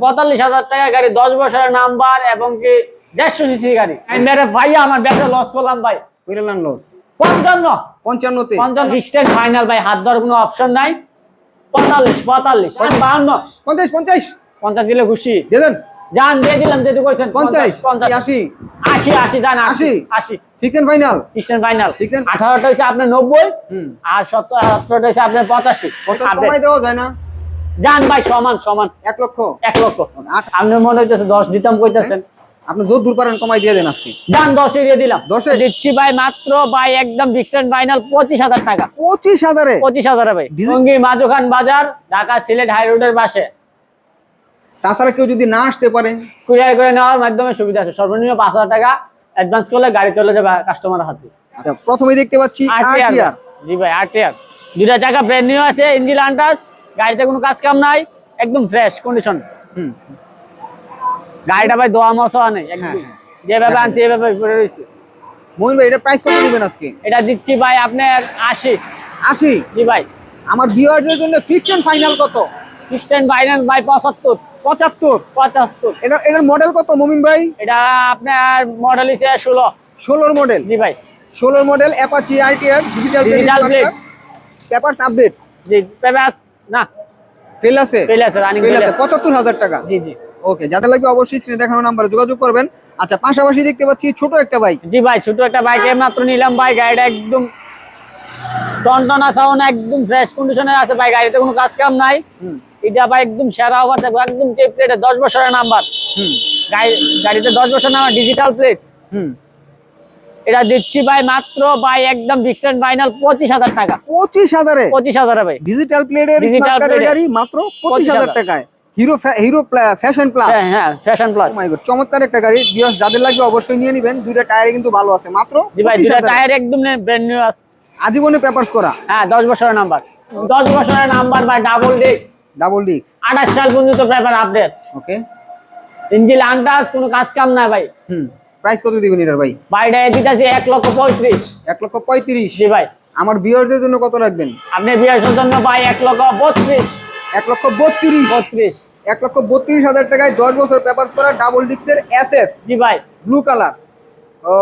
পঁয়তাল্লিশ হাজার টাকা গাড়ি দশ বছরের নাম্বার এবং কি দেড়শো সিসি গাড়ি। ভাইয়া আমার ব্যবসা লস করলাম ভাই। লস পঞ্চান্ন। পঞ্চান্নতে? পঞ্চান্ন ফিক্সড ফাইনাল ভাই হাত ধরার কোনো অপশন নাই। পঁয়তাল্লিশ পঁয়তাল্লিশ বাহান্ন। পঞ্চাশ পঞ্চাশ। পঞ্চাশ দিলে খুশি। দেন। যান দিয়ে দিলাম যেহেতু কইছেন পঞ্চাশ পঞ্চাশ আশি। আশি আশি যান আশি আশি? আশি। Final fixed final? আঠারোটা হচ্ছে আপনার নব্বই। হুম। আর সত্তর সত্তরটা হচ্ছে আপনার পঁচাশি। পঞ্চাশ আপডেট। কমাই দেওয়া যায় না। যান ভাই সমান সমান। এক লক্ষ? এক লক্ষ। আট আপনি মনে হইতেছে দশ দিতাম কইতেছেন। আপনি জোর দূর পারেন কমাই দিয়ে দেন আজকে। যান দশে দিয়ে দিলাম। দশে? দিচ্ছি ভাই মাত্র ভাই একদম ফিক্সড ফাইনাল পঁচিশ হাজার টাকা। পঁচিশ হাজারে? পঁচিশ হাজার ভাই। Diesel? মাজুখান বাজার ঢাকা সিলেট হাই রোডের পাশে। তাছাড়া কেউ যদি না আসতে পারে? কুরিয়ার করে নেওয়ার মাধ্যমে সুবিধা আছে। সর্বনিম্ন পাঁচ হাজার টাকা অ্যাডভান্স করলে গাড়ি চলে যাবে কাস্টমার হাতে। আচ্ছা প্রথমে দেখতে পাচ্ছি আরটিআর জি ভাই আরটিআর দুইটা চাকা ব্র্যান্ড নিউ আছে ইঞ্জিন আন্টাস গাড়িতে কোনো কাজ কাম নাই একদম ফ্রেশ কন্ডিশন হুম। গাড়িটা ভাই দোয়া মশা নেই হ্যাঁ। যেভাবে আনছি এভাবে পড়ে রয়েছে। মোহিন ভাই এটা প্রাইস কত দিবেন আজকে? এটা দিচ্ছি ভাই আপনার আশি। আশি? জি ভাই। আমার ভিউয়ারদের জন্য ফিক্স ফাইনাল কত? খ্রিস্টান ফাইন্যান্স ভাই পঁচাত্তর। পঁচাত্তর? পঁচাত্তর। এটা এটার মডেল কত মমিন ভাই? এটা আপনার মডেল হিসেবে ষোলো। ষোলোর মডেল জি ভাই। ষোলোর model Apache RTR digital plate। Papers update জি পেপাস না। ফেল আছে? ফেল আছে রানিং ফেল আছে আছে। পঁচাত্তর হাজার টাকা। জি জি। ওকে যাদের লাগবে অবশ্যই স্ক্রিনে দেখানো নাম্বারে যোগাযোগ করবেন। আচ্ছা পাশাপাশি দেখতে পাচ্ছি ছোট একটা বাইক জি ভাই ছোট একটা বাইক মাত্র নিলাম ভাই গাড়িটা একদম টনটনা সাউন্ড একদম ফ্রেশ কন্ডিশনে আছে ভাই গাড়িতে কোনো কাজ কাম নাই। এটা ভাই একদম সেরা অফার থাকবে একদম চেপ প্লেটে দশ বছরের নাম্বার হুম। গাড়ি গাড়িতে দশ বছর নাম্বার ডিজিটাল প্লেট হুম। এটা দিচ্ছি ভাই মাত্র ভাই একদম ডিস্টেন্ট ফাইনাল পঁচিশ হাজার টাকা। পঁচিশ হাজারে? পঁচিশ হাজারে ভাই। ডিজিটাল প্লেটের। গাড়ি মাত্র পঁচিশ হাজার টাকায়। হিরো হিরো ফ্যাশন প্লাস হ্যাঁ ফ্যাশন প্লাস মাই গড চমৎকার একটা গাড়ি। বিয়স যাদের লাগবে অবশ্যই নিয়ে নেবেন। দুইটা টায়ারে কিন্তু ভালো আছে। মাত্র জি ভাই 25,000 দুটা টায়ার একদম ব্র্যান্ড নিউ আছে। আজীবনে পেপারস করা। হ্যাঁ দশ বছরের নাম্বার দশ বছরের নাম্বার ভাই ডাবল ডাবল ডিক্স আঠাশ সাল পর্যন্ত paper update okay engine untouched কোনো কাজ কাম নাই ভাই। হুম। প্রাইস কত দিবেন এটার ভাই? বাড়িটা দিতেছি এক লক্ষ পঁয়ত্রিশ। এক লক্ষ পঁয়ত্রিশ? জি ভাই। আমার বিয়ারদের জন্য কত রাখবেন? আপনি বিয়ের জন্য ভাই এক লক্ষ বত্রিশ। এক লক্ষ বত্রিশ? বত্রিশ। এক লক্ষ বত্রিশ হাজার টাকায় দশ বছর পেপারস করা ডাবল ডিক্সের এস এফ জি ভাই। ব্লু কালার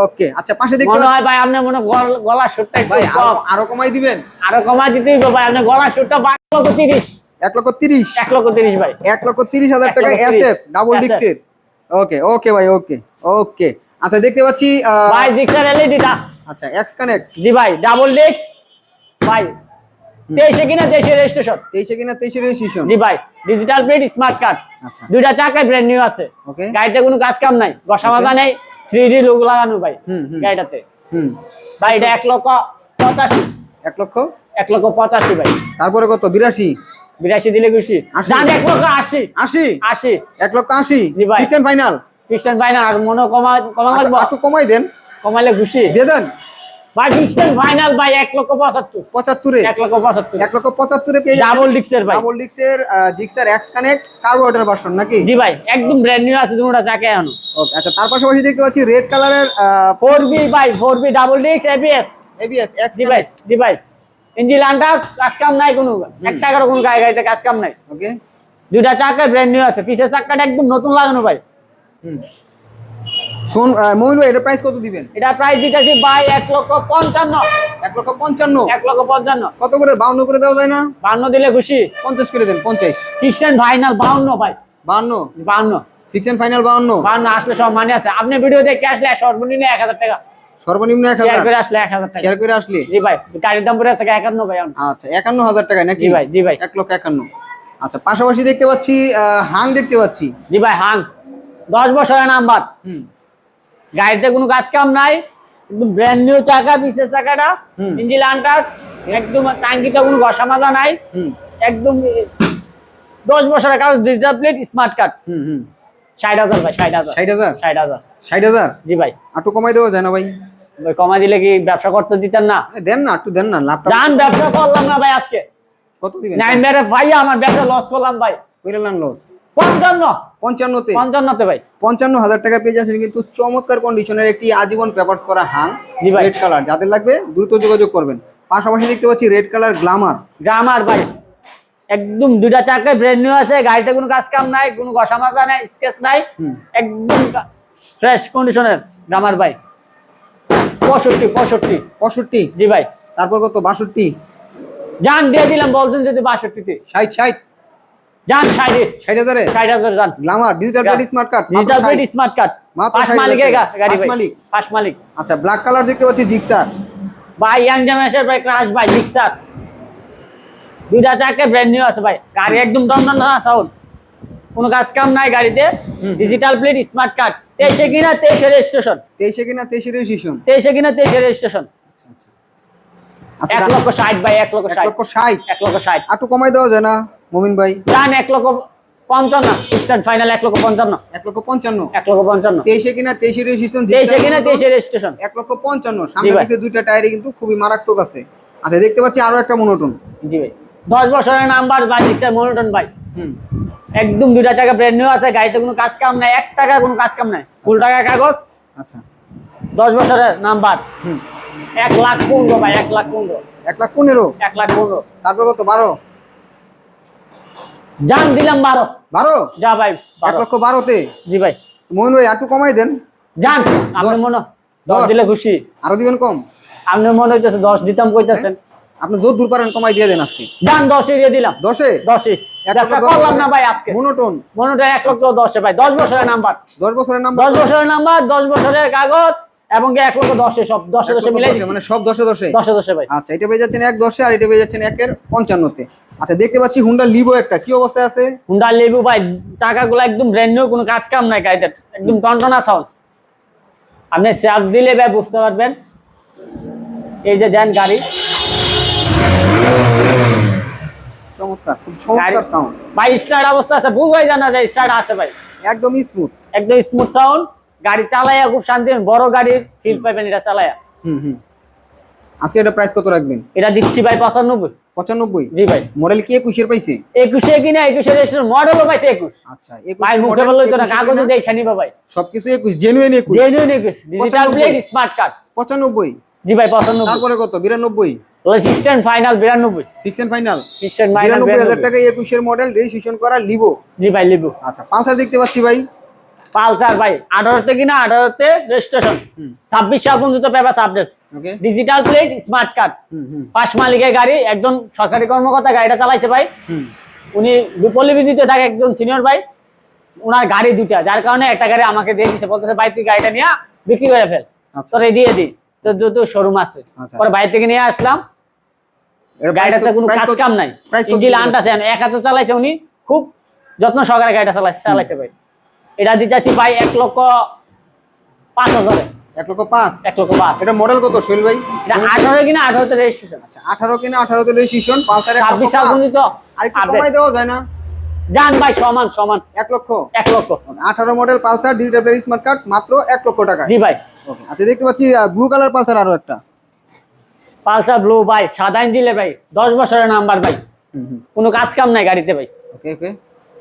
ওকে আচ্ছা পাশে দেখতে মনে হয় ভাই আপনি মনে গল- একটু ভাই আরও কম। আরও কমাই দিবেন? আরও কমাই দিতে হবে ভাই আপনার গলা সুরটা এক লক্ষ তিরিশ। এক লক্ষ তিরিশ? এক লক্ষ তিরিশ ভাই। এক লক্ষ তিরিশ হাজার এক টাকায় লক্ষ S F double Gixxer okay okay ভাই ওকে ওকে আচ্ছা দেখতে পাচ্ছি ভাই জিক্সার এলইডিটা আচ্ছা এক্স কানেক্ট জি ভাই ডাবল ডিস্ক ভাই তেইশে কিনা তেইশে রেজিস্ট্রেশন তেইশে কিনা তেইশে রেজিস্ট্রেশন জি ভাই ডিজিটাল প্লেট স্মার্ট কার্ড আচ্ছা। দুইটা চাকায় ব্র্যান্ড নিউ আছে। ওকে গাড়িতে কোনো কাজ কাম নাই। বসা মাজা নেই। থ্রি ডি লোক লাগানো ভাই। গাড়িটাতে। হুম। ভাই এটা এক লক্ষ পঁচাশি। এক লক্ষ? এক লক্ষ পঁচাশি ভাই। তারপরে কত? বিরাশি? বিরাশি দিলে খুশি। যান এক লক্ষ আশি। আশি? আশি। এক লক্ষ আশি? জি ভাই। কিচেন ফাইনাল ফিক্সড ফাইনাল আর মনে কমা কমা লাগবো? একটু কমাই দেন। কমাইলে খুশি। দিয়ে দেন। ভাই ফিক্সড ফাইনাল ভাই এক লক্ষ পঁচাত্তর। পঁচাত্তরে। এক লক্ষ পঁচাত্তর। এক লক্ষ পঁচাত্তরে পেয়ে ডাবল ডিক্সের ভাই। Double Gixxer Gixxer X connect carburettor version নাকি? জি ভাই একদম ব্র্যান্ড নিউ আছে দুটা চাকা এখনও ওকে আচ্ছা তার পাশাপাশি দেখতে পাচ্ছি রেড কালারের ফোর বি ভাই ফোর বি ডাবল ডিক্স এবিএস এবিএস এক্স জি ভাই জি ভাই। ইঞ্জিন আন্টাস কাজ কাম নাই কোনো। এক টাকারও কোনো গাড়ি গাড়িতে কাজ কাম নাই। ওকে দুইটা চাকা ব্র্যান্ড নিউ আছে। পিছের চাকাটা একদম নতুন লাগানো ভাই। হুম শোন আহ, এটা প্রাইস কত দিবেন? এটা প্রাইস দিতেছি এক লক্ষ পঞ্চান্ন। এক লক্ষ পঞ্চান্ন? এক লক্ষ পঞ্চান্ন। কত করে? বাউন্ন করে দেওয়া যায় না? বান্ন দিলে খুশি। পঞ্চাশ করে দেন পঞ্চাশ। ফাইনাল বাউন্ন ভাই। বাউন্ন? বাউন্ন। ফিক্সেন ফাইনাল বাউন্ন? বাউন্ন আসলে সব মানে আছে। আপনি ভিডিও দেখে আসলে সর্বনিম্ন এক হাজার টাকা। সর্বনিম্ন এক হাজার? করে আসলে এক হাজার টাকা। করে আসলে? জি ভাই গাড়ির দাম পড়ে আছে একান্ন ভাই আচ্ছা একান্ন হাজার টাকায় নাকি? জি ভাই জি ভাই। এক লক্ষ একান্ন। আচ্ছা পাশাপাশি দেখতে পাচ্ছি হাং দেখতে পাচ্ছি। জি ভাই হাং। দশ বছরের নাম্বার গাড়িতে কোনো কাজ কাম নাই একদম ব্র্যান্ড নিউ চাকা পিছের চাকাটা। ইঞ্জিন আন্টাস একদম টাঙ্কিতে কোনো ঘষা মাজা নাই। একদম দশ বছরের কাজ digital plate smart card hmm hmm. ষাট হাজার ভাই ষাট হাজার। ষাট হাজার? ষাট হাজার। ষাট হাজার? জি ভাই। একটু কমাই দেওয়া যায় না ভাই। ভাই কমাই দিলে কি ব্যবসা করতে দিতেন না? দেন না একটু দেন না লাভটা জান ব্যবসা করলাম না ভাই আজকে। কত দিবেন? নাইন ভাই আমার ব্যবসা লস করলাম ভাই। কইলাম লস পঞ্চান্ন। পঞ্চান্নতে। পঞ্চান্নতে ভাই। পঞ্চান্ন হাজার টাকা পেয়ে যাচ্ছেন কিন্তু চমৎকার কন্ডিশনের একটি আজীবন পেপার্স করা হাং। রেড কালার যাদের লাগবে দ্রুত যোগাযোগ করবেন। পাশাপাশি দেখতে পাচ্ছি রেড কালার গ্লামার ভাই। একদম দুইটা চাকায় ব্র্যান্ড নিউ আছে গাড়িতে কোনো কাজ কাম নাই কোনো ঘষা মাজা নাই স্কেচ নাই। একদম ফ্রেশ কন্ডিশনের গ্রামার ভাই। পঁয়ষট্টি পঁয়ষট্টি। পঁয়ষট্টি। জি ভাই। তারপর কত? বাষট্টি। যান দিয়ে দিলাম বলছেন যদি বাষট্টিতে। ষাট ষাট। যান ষাটে ষাট হাজারে? ষাট হাজার যান। Glamour digital plate smart card digital plate smart card পাঁচ 60,000 মালিকের গাড়ি পাঁচ ভাই। মালিক। পাঁচ মালিক। আচ্ছা ব্ল্যাক কালার দেখতে পাচ্ছি জিক্সার ভাই ইয়াং জেনারেশন ভাই ক্রাশ ভাই মিক্সার দুইটা চাকা ব্র্যান্ড নিউ আছে ভাই। গাড়ি একদম দমদম সাউন্ড কোনো কাজ কাম নাই গাড়িতে। ডিজিটাল প্লেট স্মার্ট কার্ড তেইশে কিনা তেইশে রেজিস্ট্রেশন তেইশে কিনা তেইশে রেজিস্ট্রেশন তেইশে কিনা তেইশে রেজিস্ট্রেশন আচ্ছা এক লক্ষ ষাট ভাই এক লক্ষ ষাট। লক্ষ ষাট। এক লক্ষ ষাট। একটু কমাই দেওয়া যায় না। মমিন ভাই? যান এক লক্ষ পঞ্চান্ন স্ট্যান্ড ফাইনাল এক লক্ষ পঞ্চান্ন। এক লক্ষ পঞ্চান্ন। এক লক্ষ পঞ্চান্ন। তেইশে কিনা তেইশে রেজিস্ট্রেশন তেইশে কিনা তেইশে রেজিস্ট্রেশন এক লক্ষ পঞ্চান্ন। সামনে। দুইটা টায়ারে কিন্তু খুবই মারাত্মক আছে। আচ্ছা দেখতে পাচ্ছি আরও একটা মনোটন জি ভাই। দশ বছরের নাম্বার বা রিক্সার মনোটন ভাই। হুম। একদম দুইটা চাকা ব্র্যান্ড নিউ আছে গাড়িতে কোনো কাজ কাম নাই এক টাকা কোনো কাজ কাম নাই। ফুল টাকা কাগজ। আচ্ছা। দশ বছরের নাম্বার হুম। এক লাখ পনেরো ভাই এক লাখ পনেরো। এক লাখ পনেরো? এক লাখ পনেরো। তারপর কত? বারো? যান দিলাম বারো। বারো? যা ভাই এক লক্ষ বারোতে? জি ভাই। মোহন ভাই একটু কমাই দেন। যান আপনার। মনে দশ। দিলে খুশি। আরও দিবেন কম? আপনার মনে হইতেছে দশ দিতাম কইতেছেন। আপনি যত দূর পারেন কমাই দিয়ে দেন আজকে। যান দশে দিয়ে দিলাম। দশে? দশে। না ভাই আজকে। মনোটন। এক লক্ষ দশে ভাই। দশ বছরের নাম্বার। দশ বছরের নাম দশ বছরের নাম্বার দশ বছরের কাগজ। এবং এক লক্ষ দশে সব দশে দশে মিলাই মানে সব দশে দশে? দশে দশে ভাই। আচ্ছা এটা পেয়ে যাচ্ছেন এক দশে আর এটা পেয়ে যাচ্ছেন একের পঞ্চান্নতে। আচ্ছা দেখতে পাচ্ছি হুন্ডা লিভো একটা। কি অবস্থায় আছে? হুন্ডা লেবু ভাই চাকাগুলো একদম ব্র্যান্ড নিউ কোনো কাজ কাম নাই গাড়িতে একদম টনটনা সাউন্ড আপনি চার্জ দিলে ভাই বুঝতে পারবেন। এই যে দেন গাড়ি। চমৎকার খুব চমৎকার সাউন্ড ভাই স্টার্ট অবস্থা আছে বুঝবাই জানা যায় স্টার্ট আছে ভাই। একদম স্মুথ একদম স্মুথ সাউন্ড গাড়ি চালাইয়া খুব শান্তি বড় গাড়ি ফিল পাইবেন এটা চালাইয়া। হুম হুম। আজকে এটা প্রাইস কত রাখবেন? এটা দিচ্ছি ভাই পঁচানব্বই। পঁচানব্বই? জি ভাই। মডেল কি একুশের পাইছে? একুশে কিনা একুশে রেজিস্ট্রেশন মডেলও পাইছে একুশ। আচ্ছা একুশ ভাই মুখে বলল তো না কাগজে দেখে নিবা ভাই। সবকিছু একুশ জেনুইন একুশ। জেনুইন একুশ ডিজিটাল প্লেট স্মার্ট কার্ড পঁচানব্বই। জি ভাই পঁচানব্বই। তারপরে কত? বিরানব্বই? ফিক্সড এন্ড ফাইনাল বিরানব্বই। Fix and final fixed and final বিরানব্বই হাজার টাকা একুশের মডেল রেজিস্ট্রেশন করা লিভো জি ভাই লিবু। আচ্ছা পালসার দেখতে পাচ্ছি ভাই। পালসার ভাই আঠারোতে কিনা আঠারোতে রেজিস্ট্রেশন ছাব্বিশ সাল পর্যন্ত paper update okay digital plate smart card পাঁচ মালিকের গাড়ি একজন সরকারি কর্মকর্তা গাড়িটা চালাইছে ভাই। উনি বিপলিবিদিতে থাকে একজন সিনিয়র ভাই। ওনার গাড়ি দুইটা যার কারণে একটা গাড়ি আমাকে দিয়ে দিছে। বলতেছে ভাই তুই গাড়িটা নিয়ে বিক্রি করে ফেল। আচ্ছা। তোরে দিয়ে দিই তোর যত শোরুম আছে। আচ্ছা। পরে বাইরে থেকে নিয়ে আসলাম। গাড়িটাতে কোনো কাজ কাম নাই। price কত ইঞ্জিল দিলেন? আনটা আছে এক হাতে চালাইছে উনি। খুব যত্ন সহকারে গাড়িটা চালাইছে চালাইছে ভাই। এটা দিতে দিতেছি ভাই এক লক্ষ পাঁচ হাজারে। এক লক্ষ পাঁচ? এক লক্ষ পাঁচ। এটা মডেল কত সোহেল ভাই? এটা আঠারো কিনা আঠারোতে রেজিস্ট্রেশন আচ্ছা আঠারো কিনা আঠারোতে রেজিস্ট্রেশন এক লক্ষ ছাব্বিশ সাল পর্যন্ত আর একটু কমাই দেওয়া যায় না? যান ভাই সমান সমান। এক লক্ষ? এক লক্ষ। আঠারো model Pulsar digital smart card মাত্র এক লক্ষ টাকা। জি ভাই। ওকে আচ্ছা দেখতে পাচ্ছি ব্লু কালার পালসার আরও একটা। পালসার ব্লু ভাই সাদা ইঞ্জিলে ভাই। দশ বছরের নাম্বার ভাই। কোনো কাজ কাম নাই গাড়িতে ভাই। ওকে ওকে।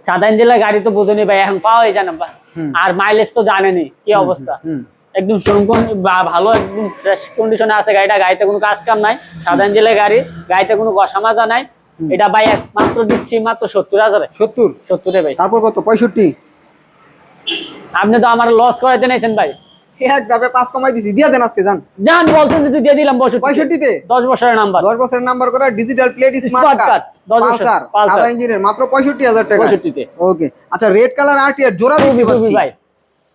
সাদা জেলার গাড়ি তো বোঝেনি ভাই এখন পাওয়াই যায় না আর মাইলেজ তো জানেনি কি অবস্থা। একদম শোরুম ভালো একদম ফ্রেশ কন্ডিশনে আছে গাড়িটা গাড়িতে কোনো কাজ কাম নাই সাধারণ জেলার গাড়ি গাড়িতে কোনো কষা মাজা নাই। এটা ভাই একমাত্র দিচ্ছি মাত্র সত্তর হাজারে। সত্তর? সত্তরে ভাই। তারপর কত? পঁয়ষট্টি? আপনি তো আমার লস করাইতে নাইছেন ভাই। এক পাঁচ কমাই দিছি দিয়ে দেন আজকে যান। যান বলছেন যদি দিয়ে দিলাম বসে পঁয়ষট্টিতে? দশ বছরের নাম্বার দশ বছরের নাম্বার করা ডিজিটাল প্লেট স্মার্ট কার্ড দশ বছর, পালসার সাদা ইঞ্জিনের মাত্র পঁয়ষট্টি হাজার টাকা। পঁয়ষট্টিতে। ওকে আচ্ছা রেড কালার জোড়া দেখতে পাচ্ছি। ভাই।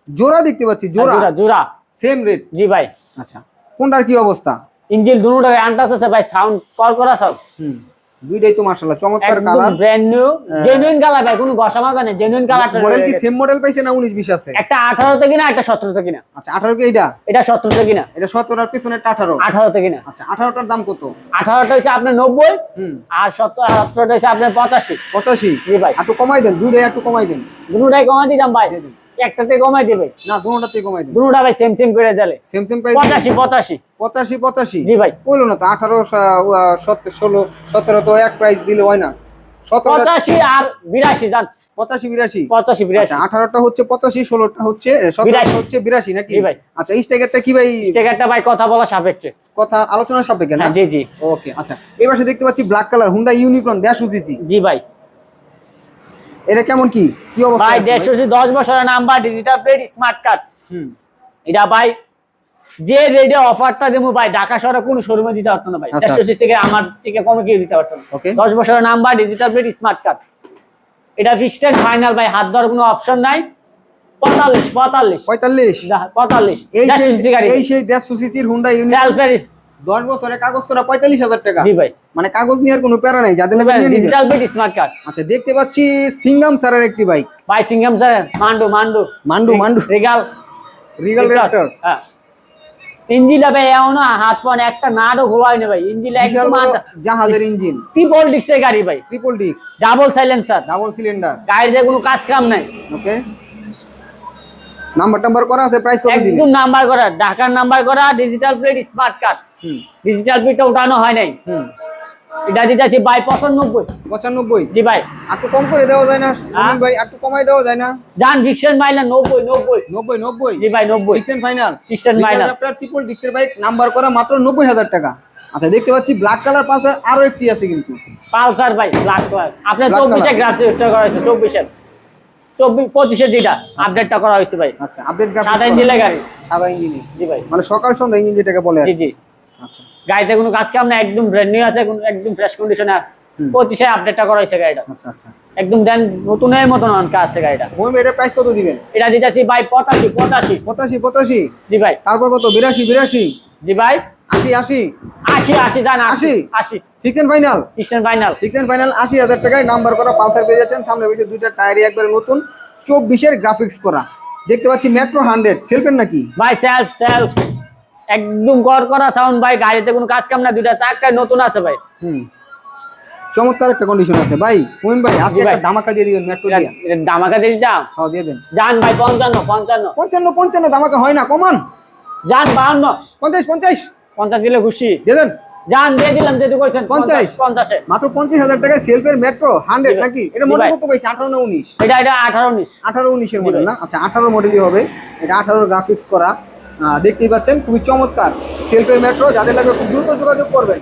জোড়া দেখতে পাচ্ছি জোড়া। জোড়া জোড়া। সেম রেট জি ভাই। আচ্ছা কোনটার কি অবস্থা? ইঞ্জিল দুটো আনটাস আছে ভাই সাউন্ড কর করা সাউন্ড হুম। দুইটাই তো মাশাআল্লাহ চমৎকার একদম colour brand new. Genuine colour ভাই কোনো গসা মাজা নেই জেনুইন কালারটা মডেল কি সেম মডেল পাইছে না উনিশ বিশ আছে? একটা আঠারোতে কিনা একটা সতেরোতে কিনা। আচ্ছা আঠারো কি এইটা? এটা সতেরোতে কিনা। এটা সতেরো আর পিছনেরটা আঠারো? আঠারোতে কিনা। আচ্ছা আঠারোটার দাম কত? আঠারোটা হচ্ছে আপনার নব্বই হুম। আর সতেরোটা হচ্ছে আপনার পঁচাশি। পঁচাশি? জি ভাই। একটু কমাই দেন দুইটাই একটু কমাই দেন। দুটাই কমাই দিতাম ভাই। একটাতে কমাই দিবে? না দুটাতেই কমাই দেন দুটা ভাই সেম সেম করে দিলে। সেম সেম প্রাইস পঁচাশি পঁচাশি। পঁচাশি পঁচাশি? জি ভাই। বলল না তো আঠারো সতেরো ষোলো সতেরো তো এক প্রাইস দিলে হয় না। সতেরো পঁচাশি আর বিরাশি যান পঁচাশি বিরাশি? পঁচাশি বিরাশি। আচ্ছা আঠারোটা হচ্ছে পঁচাশি ষোলোটা হচ্ছে সতেরোটা বিরাশি। হচ্ছে বিরাশি নাকি? জি ভাই। আচ্ছা এই স্টেকারটা কি ভাই স্টিকারটা ভাই কথা বলা সাপেক্ষে। কথা আলোচনা সাপেক্ষে না? হ্যাঁ জি জি। ওকে আচ্ছা। এই পাশে দেখতে পাচ্ছি ব্ল্যাক কালার হুন্ডা ইউনিকর্ন দেড়শো সিসি জি ভাই। এটা কেমন কি? কি অবস্থা? ভাই আছে দেড়শো দশ বছরের number digital plate smart card hmm. এটা ভাই যে রেডে অফারটা দেবো ভাই ঢাকা শহরে কোনো শোরুমে দিতে পারতো না ভাই। আচ্ছা। দেড়শো থেকে আমার থেকে কমে কেউ দিতে পারতো না। ওকে দশ বছরের number digital plate smart card এটা ফিক্সড এন্ড ফাইনাল ভাই হাত ধরার কোনো অপশন নাই। পঁয়তাল্লিশ পঁয়তাল্লিশ। পঁয়তাল্লিশ? পঁয়তাল্লিশ। এই সেই দেড়শো সিসির হুন্ডা সেলফের দশ বছরে কাগজ করা পঁয়তাল্লিশ হাজার টাকা। জি ভাই। মানে কাগজ নেওয়ার কোনো প্যারা নাই যাদের ডিজিটাল প্লেট স্মার্ট কার্ড আচ্ছা দেখতে পাচ্ছি সিঙ্গাম স্যারের একটি বাইক ভাই সিঙ্গাম স্যার মান্ডু মান্ডু। মান্ডু মান্ডু। রিগাল। রিগাল রেক্টর হ্যাঁ। ইঞ্জিনটা ভাই এমন হাত পান একটা নাটও খোলা হয়নি ভাই। ইঞ্জিন একদম জাহাজের ইঞ্জিন। ট্রিপল ডিক্সের গাড়ি ভাই। ট্রিপল ডিক্স ডাবল সাইলেন্সার ডাবল সিলিন্ডার গাড়িতে কোনো কাজ কাম নাই। ওকে নাম্বার টাম্বার করা আছে প্রাইস কত দিবেন একদম নাম্বার করা ঢাকার নাম্বার করা digital plate smart card hmm. Digital প্লেটটা উঠানো হয় নাই। হুম। এটা দিতেছি বাই পঁচানব্বই। পঁচানব্বই? জি ভাই। একটু কম করে দেওয়া যায় না হ্যাঁ? সুমন ভাই একটু কমাই দেওয়া যায় না? যান ফিকশন মাইলেন নব্বই নব্বই। নব্বই নব্বই? জি ভাই নব্বই। ফিক্সেন ফাইনাল ফিকশন মাইলেন আপনার ট্রিপল ডিক্সের বাইক নাম্বার করা মাত্র নব্বই হাজার টাকা। আচ্ছা দেখতে পাচ্ছি ব্ল্যাক কালার পালসার আরও একটি আছে কিন্তু। পালসার ভাই ব্ল্যাক কালার আপনার Black চব্বিশে color। গ্রাফ করা হয়েছে চব্বিশের চব্বিশ। পঁচিশে যেটা আপডেটটা করা হয়েছে ভাই। আচ্ছা আপডেট সাদা ইঞ্জিনের গাড়ি সাদা ইঞ্জিনে জি ভাই। মানে সকাল সন্ধ্যা ইঞ্জিন যেটাকে বলে জি জি। আচ্ছা। গাড়িতে কোনো কাজ কাম না একদম ব্র্যান্ড নিউ আছে কোনো একদম ফ্রেশ কন্ডিশনে আছে। পঁচিশে আপডেটটা করা হয়েছে গাড়িটা। আচ্ছা আচ্ছা। একদম দেন নতুনের মতন অনকা আছে গাড়িটা। এটা প্রাইস কত দিবেন? এটা দিতেছি ভাই পঁচাশি পঁচাশি। পঁচাশি পঁচাশি। জি ভাই। তারপর কত? বিরাশি বিরাশি। জি ভাই। আশি আশি। জান আশি? আশি? ফিক্সেন ফাইনাল ফাইনাল টাকায় নাম্বার করা পালসার পেয়ে যাচ্ছেন। সামনে দুইটা টায়ারই একবারে নতুন। গ্রাফিক্স করা। দেখতে পাচ্ছি মেট্রো সেলফেন নাকি? ভাই সেলফ সেলফ একদম গড় করা সাউন্ড ভাই। গাড়িতে কোনো কাজ কাম না। দুইটা চাকায় নতুন আছে ভাই। হুম। চমৎকার একটা কন্ডিশন আছে। ভাই ভাই আজকে। একটা ধামাকা দিয়ে দিবেন মেট্রো দিয়া। এটা দামাকা দিয়ে দিতাম? হ্যাঁ দিয়ে দেন। যান ভাই পঞ্চান্ন পঞ্চান্ন। পঞ্চান্ন পঞ্চান্ন ধামাকা হয় না। কমান। যান বাহান্ন। পঞ্চাশ পঞ্চাশ। পঞ্চাশ দিলে খুশি। দেবেন দেন। যান দিয়ে দিলাম যেটু কইছেন পঞ্চাশ? পঞ্চাশে মাত্র পঞ্চাশ হাজার টাকায় সেলফের মেট্রো হান্ড্রেড জি ভাই। নাকি? এটা মডেল কত পাইছে আঠারো না উনিশ? এটা এটা আঠারো উনিশ। আঠারো উনিশের এর মডেল না? আচ্ছা আঠারো মডেলই হবে। এটা আঠারো গ্রাফিক্স করা। আহ, দেখতেই পাচ্ছেন খুবই চমৎকার। সেলফের মেট্রো যাদের লাগবে খুব দ্রুত যোগাযোগ করবেন।